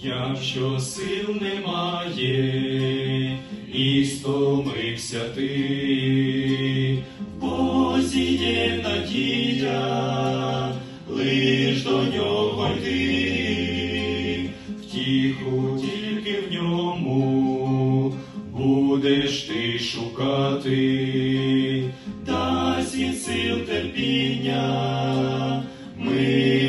Якщо сил немає, і стомився ти, Бозі є надія, лиш до нього йди, втіху тільки в ньому будеш ти шукати, дасть він сил терпіння, миру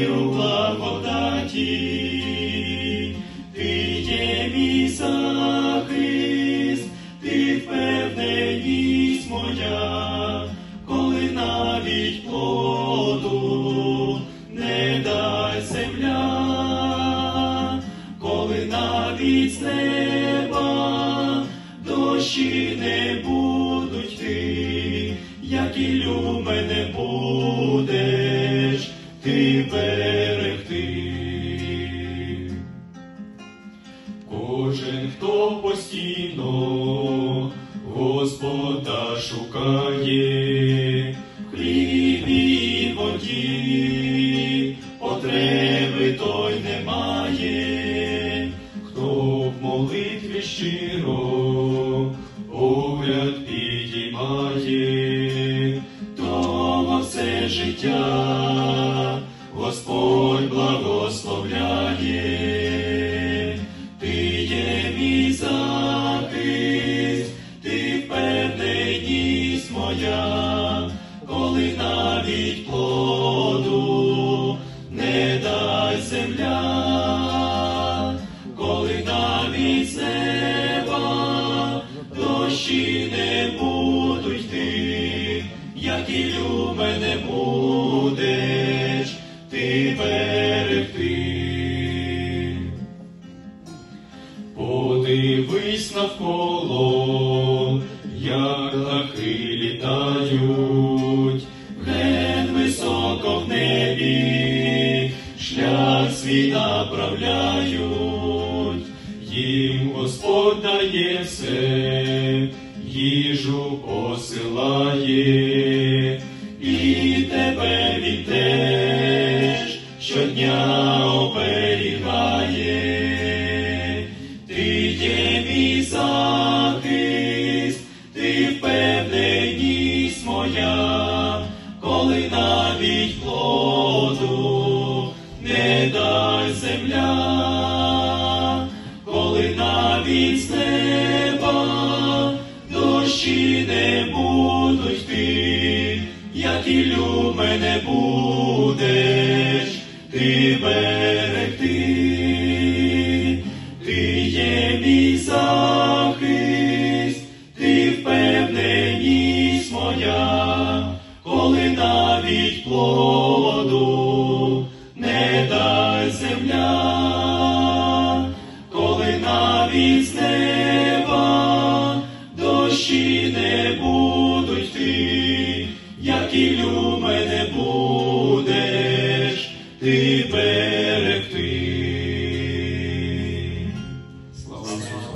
з неба дощі не будуть ти, як і мене будеш ти берегти. Кожен, хто постійно Господа шукає, в хлібі і воді, потреби той немає, молитві щиро погляд підіймає, того все життя Господь благословляє. Ти є мій ти впевненість моя, коли навіть плоду не дай земля, з неба дощі не будуть йти, як і мене будеш ти берегти. Подивись навколо, як птахи літають, ген високо в небі, шлях свій направляють, їм Господь дає все, їжу посилає, і тебе він теж щодня оберігає. Ти є мій захист, ти впевненість моя, коли навіть плоду навіть з неба дощі не будуть йти, як і мене будеш ти берегти. Ти є мій захист, ти впевненість моя, коли навіть плоду не дай земля, дощі не будуть ти, як і люме не будеш ти без.